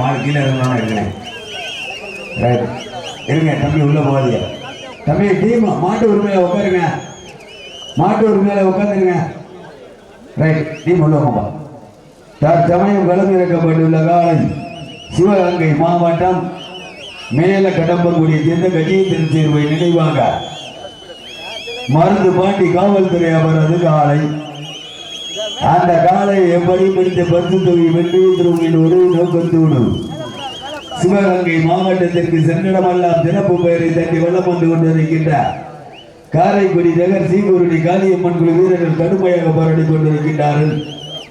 மாடு கீழே இருந்தாலும் இருக்கிறேன் ரைட் இருங்க தம்பி உள்ள போகாதீங்க. தம்பி டீம் மாட்டு உரிமையில உட்காருங்க. மாட்டு உரிமையில உட்காந்துருங்க. ரைட் டீம் உள்ள போப்பா தற்சமயம் கலந்திருக்கப்பட்டுள்ள காலம் சிவகங்கை மாவட்டம் மேல கடம்பக்கூடிய சேர்ந்த கஜேந்திரன் சேர்வை நினைவாக மருந்து பாண்டி காவல்துறை அவரது காலை அந்த காலை எப்படி பிடித்த பத்து தொகை வெற்றி திருவிழின் ஒரு நோக்கத்தோடு சிவகங்கை மாவட்டத்திற்கு சென்றிடமெல்லாம் சிறப்பு பெயரை தட்டி வெள்ளம் வந்து கொண்டிருக்கின்ற காரைக்குடி நகர் சீகுருடி காளியம்மன் குழு வீரர்கள் கடுமையாக போராடி கொண்டிருக்கின்றார்கள்.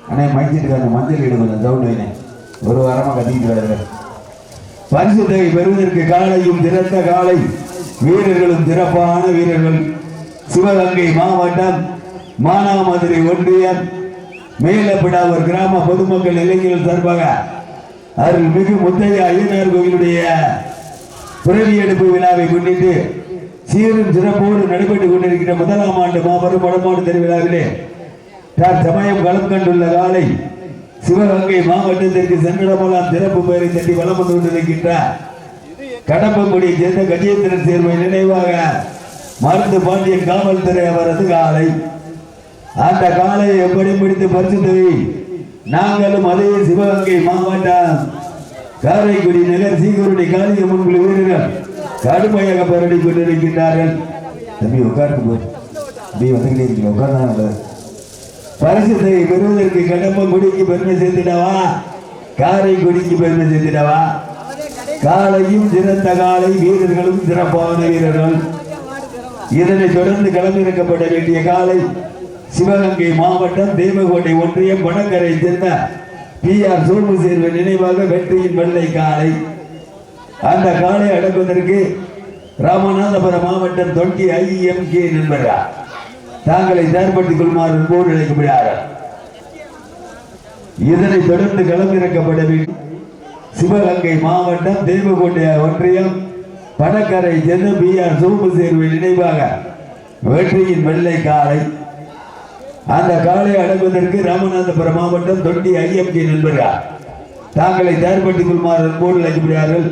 அண்ணே மைச்சிட்டு அந்த மஞ்சள் இடு கொஞ்சம் சவுண்ட் ஒரு வாரமாக கத்திக்கிட்டு வருகிறேன் பரிசு தொகை பெறுவதற்கு காலையும் திறந்த காலை வீரர்களும் சிறப்பான வீரர்கள். சிவகங்கை மாவட்டம் மானாமதுரை ஒன்றியம் மேலப்பிடாவூர் கிராம பொதுமக்கள் இளைஞர்கள் சார்பாக அருள்மிகு முத்தைய ஐயனார் கோயிலுடைய பிறவி எடுப்பு விழாவை முன்னிட்டு சீரும் சிறப்போடு நடைபெற்றுக் கொண்டிருக்கிற முதலாம் ஆண்டு மாபெரும் வடமாடு திருவிழாவிலே தார் சமயம் களம் கண்டுள்ள காலை சிவகங்கை மாவட்டத்திற்கு சென்றிடமெல்லாம் சிறப்பு பெயரை தட்டி வளம் வந்து கொண்டிருக்கின்றார் கடம்பங்குடியை சேர்ந்த கஜேந்திரன் சேர்வை நினைவாக மருந்து பாண்டியன் காவல்துறை அவரது காலை அந்த காலை எப்படி முடித்து பரிசு நாங்களும் அதே சிவகங்கை மாவட்டம் காரைக்குடி நகர் சீகருடைய காளியம்மன் குழு வீரர்கள் கடுமையாக போராடி கொண்டிருக்கின்றார்கள். தம்பி உட்கார்ந்து போய் தம்பி வந்துகிட்டே உட்கார்ந்தாங்க பரிசுத்தை பெறுவதற்கு கடம்பங்குடிக்கு பெருமை சேர்த்துடவா காரைக்குடிக்கு பெருமை சேர்த்துடவா காலையும் சிறந்த காலை வீரர்களும் சிறப்பான வீரர்கள். இதனை தொடர்ந்து களமிறக்கப்பட வேண்டிய காலை சிவகங்கை மாவட்டம் தேவகோட்டை ஒன்றியம் வடகரை சேர்ந்த பி ஆர் சோமு சேர்வன் நினைவாக வெற்றியின் வெள்ளை காலை. அந்த காலை அடக்குவதற்கு ராமநாதபுரம் மாவட்டம் தொண்டி ஐஎம்கே நண்பர்கள் தாங்களை செயற்படுத்திக் கொள்ளுமாறு போர் அழைக்கப்படுகிறார்கள் இதனை தொடர்ந்து களமிறக்கப்பட வேண்டும். சிவகங்கை மாவட்டம் தெய்வகோட்டை ஒன்றியம் படக்கரை சென்று பி ஆர் சோமு சேர்வை நினைவாக வெற்றியின் வெள்ளை காலை. அந்த காலை அடங்குவதற்கு ராமநாதபுரம் மாவட்டம் தொண்டி ஐஎம்டி நண்பர்கள். தாங்களை தயார்படுத்திக் கொள்ளுமாறு அன்போடு அழைக்கப்படுகிறார்கள்.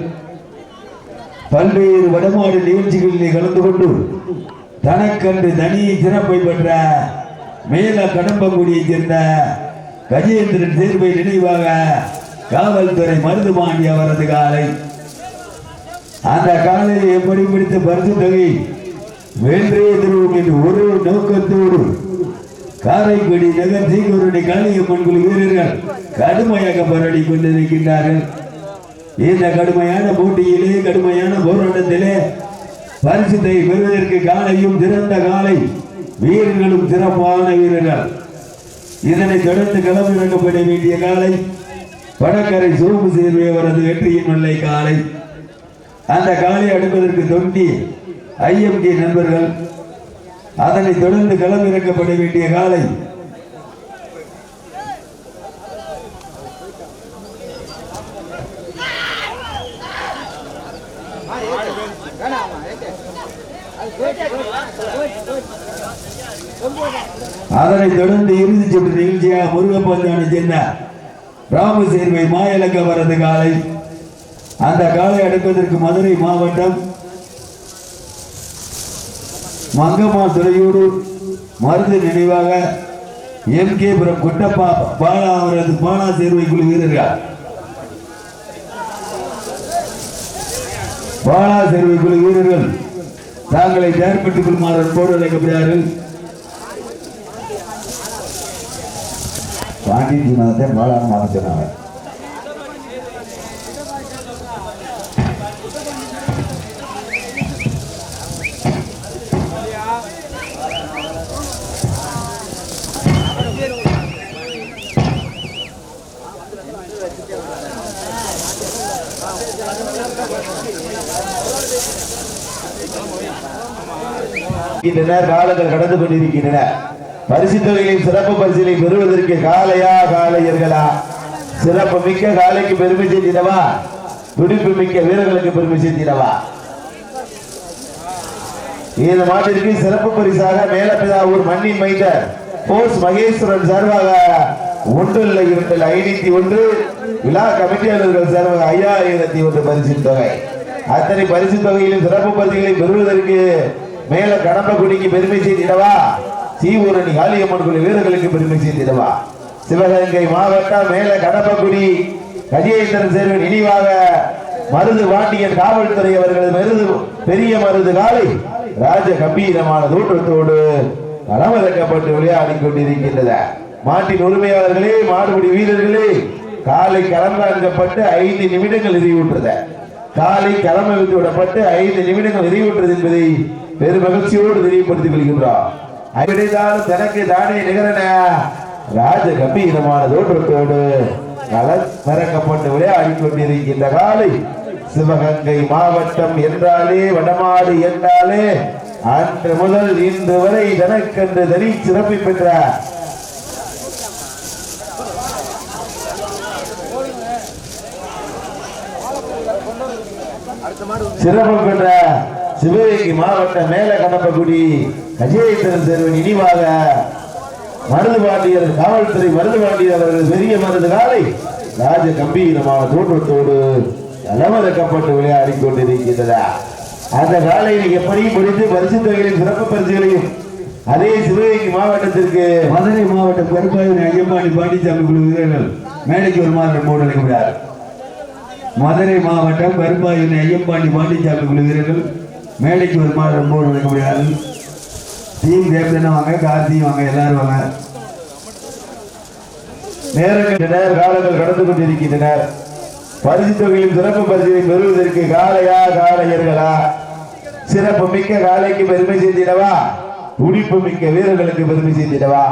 பல்வேறு வடமாடு நிகழ்ச்சிகளிலே கலந்து கொண்டு தனக்கன்று தனி சிறப்பை பெற்ற மேல கடம்பங்குடியைச் சேர்ந்த கஜேந்திரன் தேர்வை நினைவாக காவல்துறை மருதுமாண்டி அவரது காலை. அந்த காலையில் எப்படி பிடித்த பரிசு தொகை வென்றே திருவும் என்று ஒரு நோக்கத்தோடு காரைக்குடி நகர் சீக்குருடி காளியம்மன் குழு வீரர்கள் கடுமையாக போராடி கொண்டிருக்கின்றார்கள். இந்த கடுமையான போட்டியிலே கடுமையான போராட்டத்திலே பரிசுத்தை பெறுவதற்கு காலையும் திறந்த காலை வீரர்களும் சிறப்பான வீரர்கள். இதனை தொடர்ந்து களமிறக்கப்பட வேண்டிய காலை வடக்கரை சோமு சேர்வை அவரது வெற்றியின் வெள்ளை காலை. அந்த காலை அடுப்பதற்கு தொண்டி ஐஎம்டி நண்பர்கள் அதனை தொடர்ந்து களமிறக்கப்பட வேண்டிய காலை. அதனை தொடர்ந்து இறுதி சுற்று நிகழ்ச்சியாக முருகப்பந்தான சேர்ந்த ராம சேர்வை வரது காலை. அந்த காலை அடுப்பதற்கு மதுரை மாவட்டம் மங்கம்மா துறையூடு மருந்து நினைவாக எம் கே புரம் குட்டப்பா பாலா அவரது பாலா சேர்வை குழு வீரர்கள். பாலா சேர்வை குழு வீரர்கள் தாங்களை தயார்படுத்திக் கொள்ளுமாறு போடு அழைக்கப்படுகிறார்கள். பாண்டியன் சொன்னதை பாலா மாற இருக்கின்றன காலங்கள் கடந்து கொண்டிருக்கின்றன. பரிசு தொகைகளின் சிறப்பு பரிசிலை பெறுவதற்கு காலையா காலையர்களா? சிறப்பு மிக்க காலைக்கு பெருமை சேர்த்திடவா? துடிப்பு மிக்க வீரர்களுக்கு பெருமை சேர்த்திடவா? இந்த மாட்டிற்கு சிறப்பு பரிசாக மேலப்பிதாவூர் மண்ணின் மைந்தர் போஸ் மகேஸ்வரன் சார்பாக ஒன்று இல்லை இரண்டு ஐநூத்தி ஒன்று. விழா கமிட்டியாளர்கள் சார்பாக ஐயாயிரத்தி ஒன்று பரிசு தொகை. அத்தனை பரிசு தொகையிலும் சிறப்பு பரிசுகளை பெறுவதற்கு மேல கடம்பக்குடிக்கு பெருமை செய்திடவா? சீவூரணி காளியம்மன் குடி வீரர்களுக்கு பெருமை செய்திடவா? சிவகங்கை மாவட்டம் மேல கடம்பக்குடி கஜேந்திரன் சேர்வு நினைவாக மருது வாண்டியன் காவல்துறை அவர்களது மருது பெரிய மருது காலை ராஜ கம்பீரமான தோற்றத்தோடு களமிறக்கப்பட்டு விளையாடி கொண்டிருக்கின்றது மாட்டின் உரிமையாளர்களே மாடுபிடி வீரர்களே காலை களமிறக்கப்பட்டு ஐந்து நிமிடங்கள் எரிவுற்றது காலை களம் விட்டு விடப்பட்டு ஐந்து நிமிடங்கள் எரிவுற்றது என்பதை பெரும் மகிழ்ச்சியோடு தெரியப்படுத்திக் கொள்கின்றார். தனக்கு தானே நிகரன ராஜ கம்பீரமான தோற்றத்தோடு களமிறக்கப்பட்டு விளையாடி கொண்டிருக்கின்ற காலை சிவகங்கை மாவட்டம் என்றாலே வடமாடு என்றாலே அன்று முதல் இன்று வரை தனக்கென்று தனி சிறப்பு பெற்ற சிறப்பு பெற்ற சிவகங்கை மாவட்ட மேல கடப்பகுடி அஜயத்திரன் தெருவன் இனிவாக மருது பாண்டியர் காவல்துறை மருது பாண்டியர் அவர்கள் பெரிய மருது காலை ராஜ கம்பீரமான தோற்றத்தோடு அலமரக்கப்பட்டு விளையாடி கொண்டிருக்கின்றதா அந்த காலையில் எப்படி முடித்து பரிசு தொகைகளின் சிறப்பு பரிசுகளையும் அதே சிவகங்கை மாவட்டத்திற்கு மதுரை மாவட்டம் கருப்பாயூர் ஐயம்பாண்டி பாண்டிச்சாமி குழு வீரர்கள் மேடைக்கு ஒரு மாதிரி மூடு அளிக்கிறார் மதுரை மாவட்டம் கருப்பாயூர் ஐயம்பாண்டி பாண்டிச்சாமி குழு வீரர்கள் மேடைக்கு ஒரு ரொம்ப நினைக்க முடியாது. டீம் கேப்டன் வாங்க கார்த்தியும் வாங்க எல்லாரும் வாங்க. நேரங்கள் காலங்கள் கடந்து கொண்டிருக்கின்றனர் பரிசு தொகையின் சிறப்பு பரிசுகளை பெறுவதற்கு காலையா காலையர்களா சிறப்பு மிக்க காலைக்கு பெருமை செய்திடவா துடிப்பு மிக்க வீரர்களுக்கு பெருமை செய்திடவா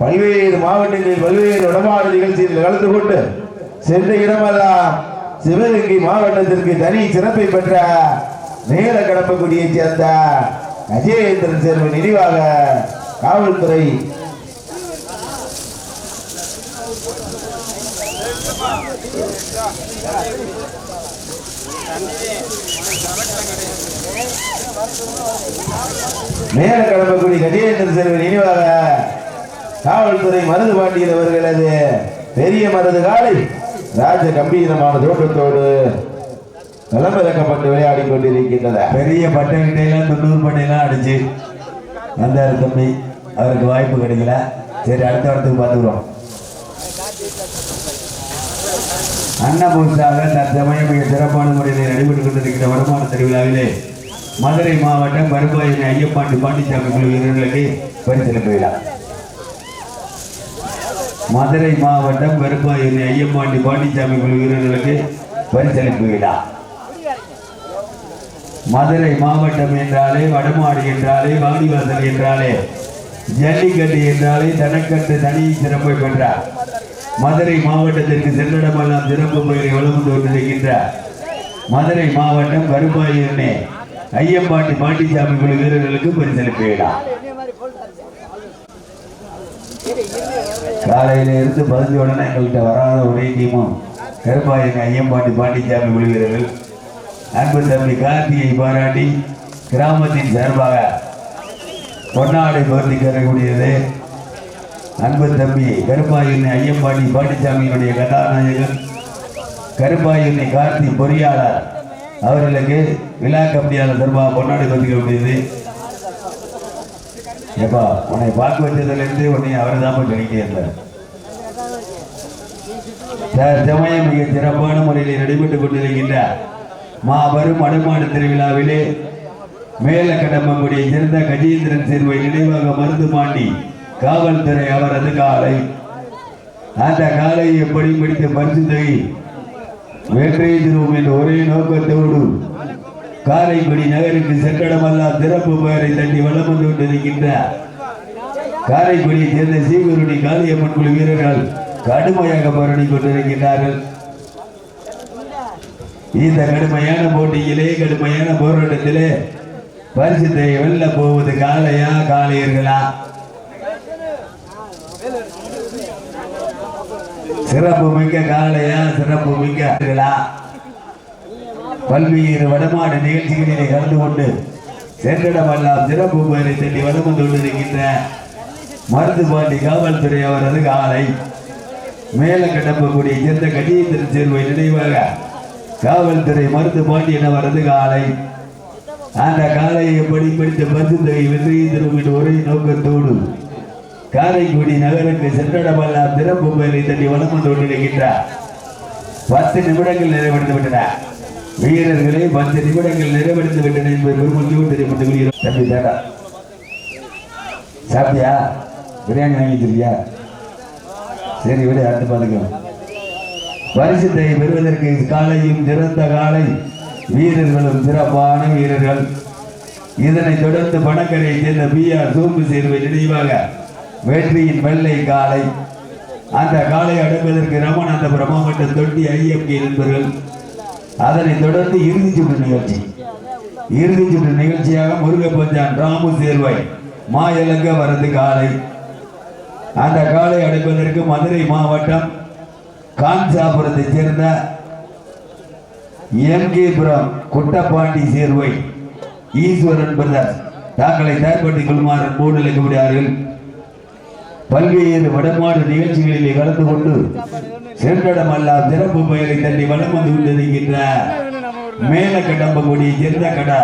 பல்வேறு மாவட்டங்களில் பல்வேறு உடம்பாடு நிகழ்ச்சியில் கலந்து கொண்டு சென்ற இடமெல்லாம் சிவகங்கை மாவட்டத்திற்கு தனி சிறப்பை பெற்ற நேர கடப்பக்குடியைச் சேர்ந்த அஜயேந்திரன் சேர்வன் நினைவாக காவல்துறை. மேல கடம்பக்குடி கஜேந்திர செல்வன் நினைவாக காவல்துறை மருது பாண்டியன் அவர்களது பெரிய மருது காலை ராஜ கம்பீரமான தோற்றத்தோடு களமிறக்கப்பட்டு விளையாடி கொண்டிருக்கின்றன பெரிய பட்டைகிட்டையெல்லாம் தொண்ணூறு பட்டையெல்லாம் அடிச்சு வந்தார் தம்பி. அவருக்கு வாய்ப்பு கிடைக்கல. சரி அடுத்த வாரத்துக்கு பார்த்துக்கிறோம். அன்னபூசாக தற்சமயம் மிக சிறப்பான முறையில் நடைபெற்றுக் கொண்டிருக்கிற வருமான திருவிழாவிலே மதுரை மாவட்டம் கருப்பாயின் ஐயப்பாண்டி பாண்டிச்சாமி குழு வீரர்களுக்கு பரிசளிப்பு விழா. மதுரை மாவட்டம் கருப்பாயின் ஐயப்பாண்டி பாண்டிச்சாமி குழு வீரர்களுக்கு பரிசளிப்பு விழா. மதுரை மாவட்டம் என்றாலே வடமாடு என்றாலே வாடிவாசல் என்றாலே ஜல்லிக்கட்டு என்றாலே தனக்கட்டு தனி சிறப்பை பெற்றார் மதுரை மாவட்டத்திற்கு சென்றிடமெல்லாம் சிறப்பு பெயரை வளர்ந்து கொண்டிருக்கின்றார் மதுரை மாவட்டம் கருப்பாயூர்னே ஐயம்பாட்டி பாண்டிச்சாமி குழு வீரர்களுக்கு பரிசளிப்பீடா காலையில இருந்து பதிஞ்ச உடனே எங்கள்கிட்ட வராத ஒரே டீமும் கருப்பாயூர் ஐயம்பாட்டி பாண்டிச்சாமி குழு வீரர்கள். அன்பு தம்பி கார்த்தியை பாராட்டி கிராமத்தின் சார்பாக பொன்னாடை பகுதி கரக்கூடியது அன்பு தம்பி கருப்பாயுண்ணை ஐயப்பாடி பாண்டிச்சாமியினுடைய கதாநாயகன் கருப்பாயுண்ணை கார்த்தி பொறியாளர். அவர்களுக்கு விழா கமிட்டியாளர் சார்பாக பொன்னாடை பகுதி ஏப்பா உன்னை பார்க்க வச்சதுலேருந்து உன்னை அவர் தான் சொல்லிட்டே இருந்தார் தற்சமயம் மிக சிறப்பான முறையில் நடைபெற்றுக் கொண்டிருக்கின்றார். மாபெரும் அடுமாடு திருவிழாவிலே மேல கடம்பங்குடி சிறந்த கஜேந்திரன் சேர்வை நினைவாக மருந்து மாண்டி காவல்துறை அவரது காலை அந்த காலை எப்படி பிடித்து பரிசு தொகை வெற்றி திருவும் என்ற ஒரே நோக்கத்தோடு காரைக்குடி நகருக்கு சென்றடமெல்லாம் திறப்பு பெயரை தட்டி வளம் வந்து கொண்டிருக்கின்ற காரைக்குடியை சேர்ந்த சீகுருடி காளியம்மன் குழு வீரர்கள் கடுமையாக போராடி கொண்டிருக்கின்றார்கள் இந்த கடுமையான போட்டியிலே கடுமையான போராட்டத்திலே பரிசுத்தை வெல்ல போவது காலையா காலையர்களா? சிறப்பு மிக்க காளையா சிறப்பு மிக்கா பல்வேறு வடமாடு நிகழ்ச்சிகளிலே கலந்து கொண்டு சென்றிடமெல்லாம் சிறப்பு பெயரை தட்டி வலம் கொண்டிருக்கின்ற மருது பாண்டி காவல்துறை அவரது காலை மேல கடம்பக்கூடிய சேர்ந்த கட்டியத்தின் சேர்வை நினைவாக காவல்துறை மருத்து பாண்டியன் வரது காலை. அந்த காலையை எப்படி படித்த பரிசுத்தகை வெற்றியை திரும்பிட்டு ஒரே நோக்கத்தோடு காரைக்குடி நகருக்கு சென்றடமெல்லாம் திறப்பு பயிரை தட்டி வளம் கொண்டு கொண்டிருக்கின்றார். பத்து நிமிடங்கள் நிறைவடைந்து விட்டன. வீரர்களே பத்து நிமிடங்கள் நிறைவடைந்து விட்டன என்பது பெருமொழியோடு தெரியப்பட்டு கொள்கிறோம். தம்பி தாடா சாப்பிட்டியா? பிரியாணி வாங்கி வச்சிருக்கியா? சரி விட அடுத்து பார்த்துக்கலாம். பரிசுத்தை பெறுவதற்கு காலையும் சிறந்த காலை. வீரர்களும் சிறப்பான வீரர்கள். இதனைத் தொடர்ந்து பணக்கரை சேர்ந்த பி ஆர் சோம்பு சேர்வை நினைவாக வெற்றியின் வெள்ளை காலை. அந்த காலை அடைவதற்கு ரமணாந்தபுரம் மாவட்டம் தொட்டி ஐஎம்கே நண்பர்கள். அதனைத் தொடர்ந்து இறுதி சுற்று நிகழ்ச்சி. இறுதி சுற்று நிகழ்ச்சியாக முருகப்பஞ்சான் ராமு சேர்வை மாயலங்க வரது காலை. அந்த காலை அடைப்பதற்கு மதுரை மாவட்டம் காஞ்சாபுரத்தைச் சேர்ந்த எம்கேபுரம் குட்டப்பாண்டி சேர்வை ஈஸ்வரன் பிரதர் தாங்களை தயார்படுத்திக் கொள்ளுமாறு மூடு அழைக்கப்படுகிறார்கள் பல்வேறு வடமாடு நிகழ்ச்சிகளிலே கலந்து கொண்டு சென்றடமெல்லாம் சிறப்பு பெயரை தள்ளி வலம் வந்து கொண்டிருக்கின்ற மேல கடம்பகுடி சேர்ந்த கடா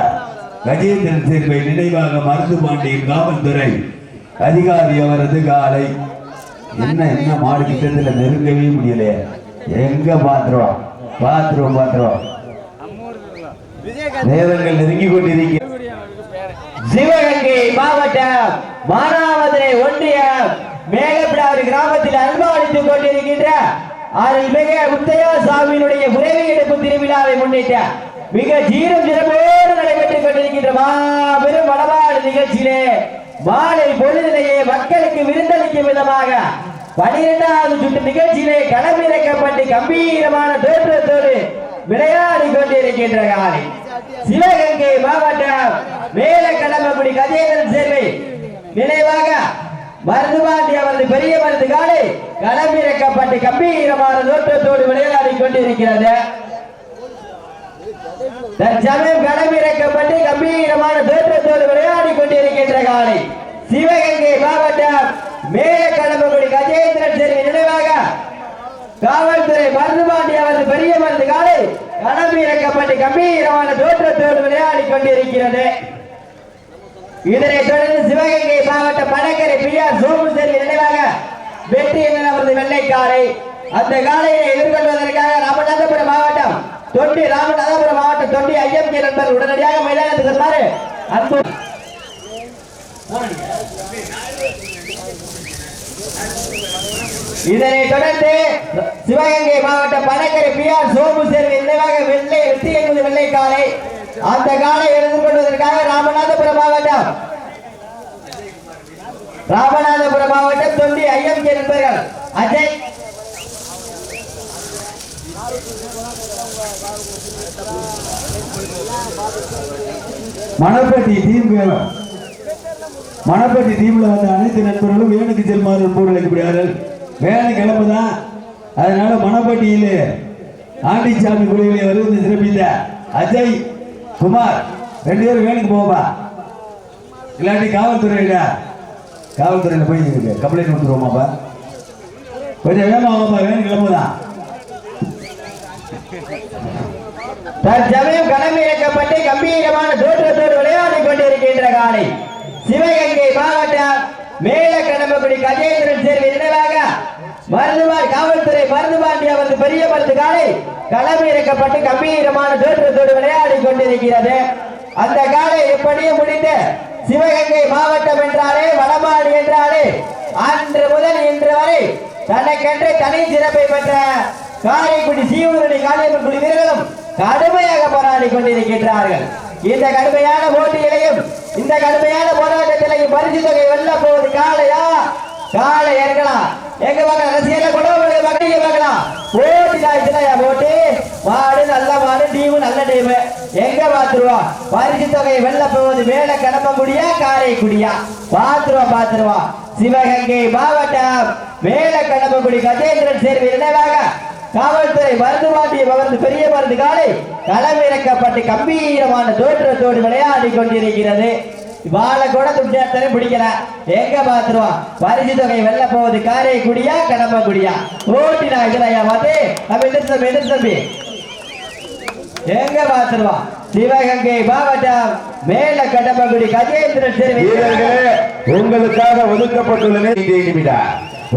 கஜேந்திரன் சேர்வை நினைவாக மருந்து பாண்டியின் காவல்துறை அதிகாரி அவரது காலை என்ன என்ன மாடு கிட்டத்தில் நெருங்கவே முடியலையே. எங்க பாத்துருவோம் பாத்துருவோம். பாத்துருவோம் நேரங்கள் நெருங்கி கொண்டிருக்க சிவகங்கை மாவட்டம் மானாமதுரை ஒன்றியம் மேகப்பிடாவது கிராமத்தில் அன்பாளித்துக் கொண்டிருக்கின்ற அருள்மிகு முத்தையா சாமியினுடைய உறவு எடுப்பு திருவிழாவை முன்னிட்டு மிக சீரும் சிறப்போடு நடைபெற்றுக் கொண்டிருக்கின்ற மாபெரும் வடபாடு நிகழ்ச்சியிலே மாலை பொழுதிலேயே மக்களுக்கு விருந்தளிக்கும் விதமாக பனிரெண்டாவது சுற்று நிகழ்ச்சியிலே களமிறக்கப்பட்டு கம்பீரமான தோற்றத்தோடு விளையாடி கொண்டிருக்கின்ற காலை. சிவகங்கை மாவட்டம் மேல கடம்பக்குடி கஜேந்திரன் சேர்வை. நினைவாக மருதுபாண்டி அவரது பெரிய மருந்து காலை களமிறக்கப்பட்டு கம்பீரமான தோற்றத்தோடு விளையாடி கொண்டிருக்கிறது. தற்சமயம் களமிறக்கப்பட்டு கம்பீரமான தோற்றத்தோடு விளையாடி கொண்டிருக்கின்ற காலை சிவகங்கை மாவட்டம் மேல கடம்பக்குடி கஜேந்திரன் சேர்வை நினைவாக காவல்துறை மருந்துபாண்டி அவரது பெரிய மருந்து காலை களம் இறக்கப்பட்டு கம்பீரமான தோற்றத்தோடு விளையாடி கொண்டிருக்கிறது. இதனை தொடர்ந்து சிவகங்கை மாவட்ட பணக்கரை பி ஆர் சோமுசேரி நினைவாக வெற்றி என்ற அவரது வெள்ளைக்காரை அந்த காலையை எதிர்கொள்வதற்காக ராமநாதபுரம் மாவட்டம் தொண்டி ராமநாதபுரம் மாவட்டம் தொண்டி ஐஎம்கே நண்பர் உடனடியாக மைதானத்துக்கு வருமாறு அன்பு இதனை தொடர்ந்து சிவகங்கை மாவட்டம் பணக்கரை பி ஆர் சோமு சேர்வு நினைவாக வெள்ளை வெற்றி என்பது வெள்ளை காலை. அந்த காலை எதிர்கொள்வதற்காக ராமநாதபுரம் மாவட்டம். ராமநாதபுரம் மாவட்டம் தொண்டி ஐஎம்கே என்பவர்கள் அஜய். மணப்பட்டி டீம் வேணும் மணப்பட்டி டீம்ல வந்த அனைத்து நண்பர்களும் வேணுக்கு செல்மாறு போர் வேலை கிளம்பு கிளம்புதான் அதனால மணப்பட்டியில் ஆண்டிச்சாமி குழுவில் வருவது சிறப்பித்த அஜய் குமார். ரெண்டு பேரும் வேலைக்கு போவா இல்லாட்டி காவல்துறையில காவல்துறையில் போய் கம்ப்ளைண்ட் கொடுத்துருவோமாப்பா. கொஞ்சம் வேகமாக வாப்பா வேணும் கிளம்புதான் தற்சமயம் களமிறக்கப்பட்டு கம்பீரமான தோற்றத்தோடு விளையாடி கொண்டிருக்கின்ற காலை சிவகங்கை மாவட்டம் மேல கடம்பக்குடி கஜேந்திரன் சேர்வை நினைவாக மருந்துவார் காவல்துறை மருந்துபாண்டி அவரது பெரிய மருந்து காலை களமிறக்கப்பட்டு கம்பீரமான தோற்றத்தோடு விளையாடி கொண்டிருக்கிறது. அந்த காலை எப்படியும் முடிந்து சிவகங்கை மாவட்டம் என்றாலே வடமாடு என்றாலே அன்று முதல் இன்று வரை தனக்கென்று தனி சிறப்பை பெற்ற காரைக்குடி சீவரணி காளியம்மன் குழு வீரர்களும் கடுமையாக போராடி கொண்டிருக்கின்றார்கள். இந்த கடுமையான போட்டியிலையும் இந்த கடுமையான போராட்டத்திலையும் பரிசு தொகை வெல்ல போவது காளையா? காளை இறங்கலாம். எங்க பார்க்கலாம்? ரசிகர்ல கொண்டு மக்கள் பார்க்கலாம். போட்டி காய்ச்சலையா போட்டி? மாடு நல்ல மாடு டீமு நல்ல டீமு. எங்க பாத்துருவா பரிசு தொகை வெல்ல போவது மேல கடம்பக்குடியா காரைக்குடியா? பாத்துருவா பாத்துருவா சிவகங்கை மாவட்டம் மேல கடம்பக்குடி கஜேந்திரன் சேர்வு நினைவாக காவல்துறை மருந்து மாட்டிய மகர்ந்து பெரிய மருந்து காலை களமிறக்கப்பட்டு கம்பீரமான தோற்றத்தோடு விளையாடி கொண்டிருக்கிறது. வாழை கூட துண்டியாத்தனை பிடிக்கல. எங்க பாத்துருவான் பரிசு தொகை வெல்ல போகுது காரை குடியா கடம்ப குடியா? ஓட்டினா இதுலையா பார்த்து நம்ம எதிர்த்து தம்பி எதிர்த்து தம்பி. எங்க பாத்துருவான் சிவகங்கை மாவட்டம் மேல கடம்பகுடி கஜேந்திரன் தெரிவி உங்களுக்காக ஒதுக்கப்பட்டுள்ள நிமிடம்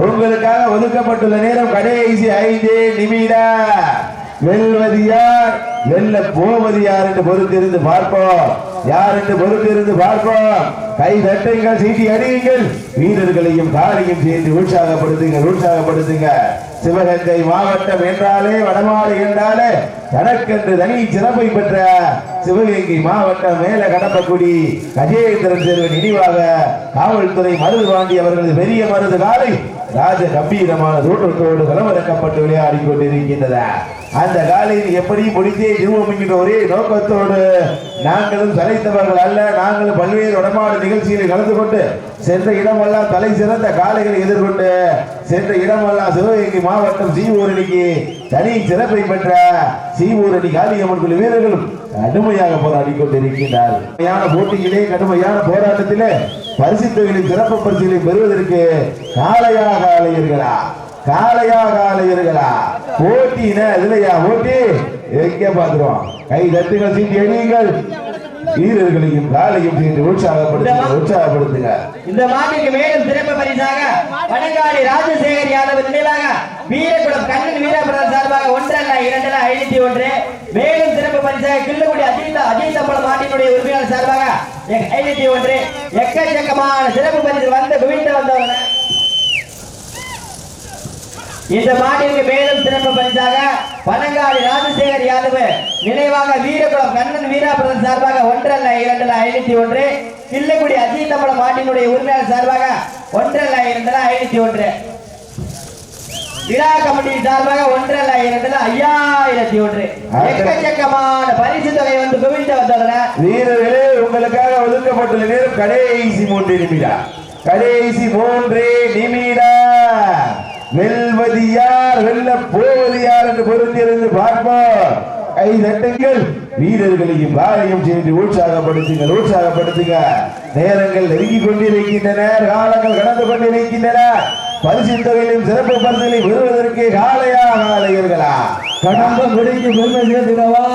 உங்களுக்காக ஒதுக்கப்பட்டுள்ள நேரம் கடைசி ஐந்து நிமிடம். வெல்வது யார் வெல்ல போவது யார் என்று பொறுத்திருந்து பார்ப்போம். யார் என்று பொறுத்திருந்து பார்ப்போம்? கை தட்டுங்கள் சீட்டி அடியுங்கள் வீரர்களையும் காலையும் சேர்ந்து உற்சாகப்படுத்துங்க உற்சாகப்படுத்துங்க. சிவகங்கை மாவட்டம் என்றாலே வடமாடு என்றாலே தனக்கென்று தனி சிறப்பை பெற்ற சிவகங்கை மாவட்டம் மேல கடப்பக்குடி. கஜேந்திரன் தேர்வு நினைவாக காவல்துறை மருது பாண்டி அவர்களது பெரிய மருது காலை ராஜ கம்பீரமான தோற்றத்தோடு கலவரக்கப்பட்டு விளையாடி கொண்டிருக்கின்றன. அந்த காலையில் எப்படி முடித்தே திருவோம் என்கின்ற ஒரே நோக்கத்தோடு நாங்களும் தலைத்தவர்கள் அல்ல. நாங்களும் பல்வேறு உடமாடு நிகழ்ச்சிகளில் கலந்து கொண்டு சென்ற இடமெல்லாம் தலை சிறந்த காளைகளை எதிர்கொண்டு சென்ற இடமெல்லாம் சிவகங்கை மாவட்டம் சீவூரணிக்கு தனி சிறப்பை பெற்ற சீவூரணி காளியம்மன் குழு வீரர்களும் கடுமையாக போராடி கொண்டிருக்கின்றார்கள் கடுமையான போட்டியிலே கடுமையான போராட்டத்திலே பரிசுத்தொகைகளின் சிறப்பு பரிசுகளை பெறுவதற்கு காளையா காளையா காளையர்களா போட்டின இதுலையா போட்டி எங்க பாத்துருவோம் கை தட்டுகள் சீட்டி எழியுங்கள் வீரர்களையும் காலையும் சேர்ந்து உற்சாகப்படுத்துங்க உற்சாகப்படுத்துங்க. இந்த மாட்டிற்கு மேலும் சிறப்பு பரிசாக வடங்காடி ராஜசேகர் யாதவ் நினைவாக வீரகுளம் கண்ணன் வீரபிரதர் சார்பாக ஒன்றல்ல இரண்டல்ல ஐநூத்தி ஒன்று. மேலும் சிறப்பு பரிசாக கிள்ளுக்குடி அஜித் அஜித் அம்பலம் மாட்டினுடைய உரிமையாளர் சார்பாக ஐநூத்தி ஒன்று. எக்கச்சக்கமான சிறப்பு பரிசு வந்து குவிந்து வந்தவங்க இந்த மாட்டிற்கு மேலும் சிறப்பு பரிசாக பனங்காடி ராஜசேகர் யாதவ் நினைவாக வீரகுளம் கண்ணன் வீராபுரம் சார்பாக ஒன்றல்ல இரண்டல்ல ஐநூத்தி ஒன்று. கிள்ளுக்குடி அஜித்தம்பலம் மாட்டினுடைய உரிமையாளர் சார்பாக ஒன்றல்ல இரண்டல்ல ஐநூத்தி ஒன்று. விழா கமிட்டி சார்பாக ஒன்றல்ல இரண்டல்ல ஐயாயிரத்தி ஒன்று. எக்கச்சக்கமான பரிசு தொகை வந்து குவிந்து வந்ததுல வீரர்களே உங்களுக்காக ஒதுக்கப்பட்டுள்ள நேரம் கடைசி மூன்று நிமிடம். கடைசி மூன்று நிமிடம். வெல்வது யார் வெல்ல போவது யார் என்று பொருந்தியிருந்து பார்ப்போம். கை தட்டுங்கள் வீரர்களையும் காலையும் சேர்ந்து உற்சாகப்படுத்துங்கள் உற்சாகப்படுத்துங்க. நேரங்கள் நெருங்கி கொண்டிருக்கின்றன காலங்கள் கடந்து கொண்டிருக்கின்றன. பரிசு தொகையிலும் சிறப்பு பரிசுகளை பெறுவதற்கு காலையா காலையர்களா? கடம்ப குடிக்கு பெருமை சேர்த்திடவா?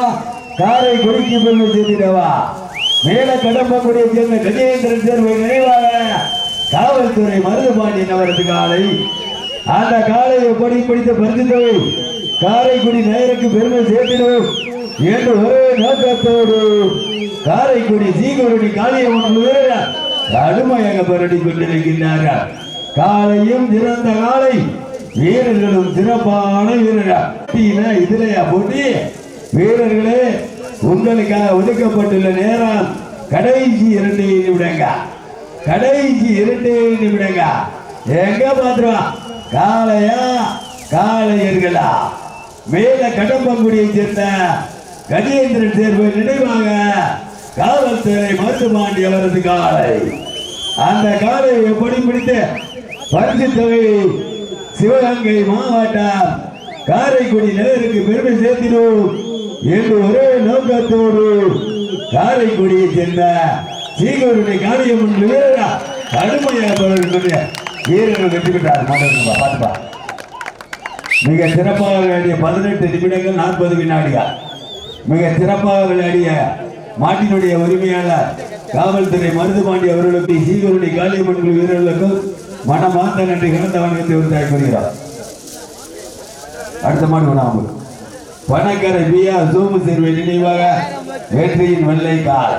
காரை குடிக்கு பெருமை சேர்த்திடவா? மேல கடம்பக்கூடிய சேர்ந்த கஜேந்திரன் சேர்வை நினைவாக. காவல்துறை மருதுபாண்டியன் அவரது காலை அந்த காலை படி படித்த பரிசு காரைக்குடி நேருக்கு பெருமை சேர்த்திடும் என்று ஒரே நோக்கத்தோடு காரைக்குடி சீகுருடி காளியம்மன் வீரர் கடுமையாக பரடி கொண்டிருக்கின்றார்கள். காலையும் திறந்த காலை வீரர்களும் சிறப்பான வீரர்கள். இதுலயா போட்டி? வீரர்களே உங்களுக்காக ஒதுக்கப்பட்டுள்ள நேரம் கடைசி இரண்டு நிமிடங்க கடைசி இரண்டு நிமிடங்க எங்க பாத்துருவான் காளையா? காளையர்களா? மேல கடம்பங்குடியை சேர்ந்த கஜேந்திரன் தேர்வு நினைவாக காவல்துறை மருத்துவமாண்டி அவரது காலை அந்த காலை எப்படி பிடித்து பரிசு தொகை சிவகங்கை மாவட்டம் காரைக்குடி நேருக்கு பெருமை சேர்த்தினோம் என்று ஒரே நோக்கத்தோடு காரைக்குடியை சேர்ந்த சீகருடைய காளியம்மன் வீரரா கடுமையாக வீரர்கள் வெற்றி பெற்றார் மாட்டேன் பார்த்துப்பா மிக சிறப்பாக விளையாடிய பதினெட்டு நிமிடங்கள் நாற்பது வினாடியா மிக சிறப்பாக விளையாடிய மாட்டினுடைய உரிமையாளர் காவல்துறை மருதுபாண்டி அவர்களுக்கு சீகருடைய காளியம்மன் குழு வீரர்களுக்கும் மனமார்ந்த நன்றி கலந்த வணக்கத்தை உறுதியாக கூறுகிறார் அடுத்த மாடு வேணாம் பணக்கரை பியா சோமு சேர்வை நினைவாக வெற்றியின் வெள்ளை கால்.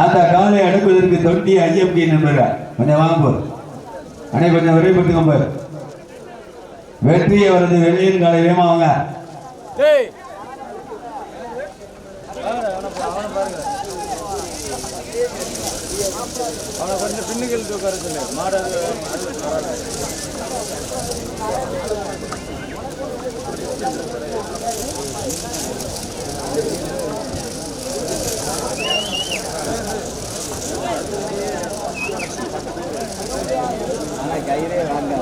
அந்த காலை அடுப்பதற்கு தொட்டி ஐஎம்கே நண்பர்கள் கொஞ்சம் வாங்குவோம் அடே கொஞ்சம் விரைவுபடுத்துங்க பாரு வெற்றியை வருது வெளியின் காலை வேமா அவங்க அவனை கொஞ்சம் பின்னுகள் உட்கார சொல்லு. மாட ஆனால் கயிறே வாங்க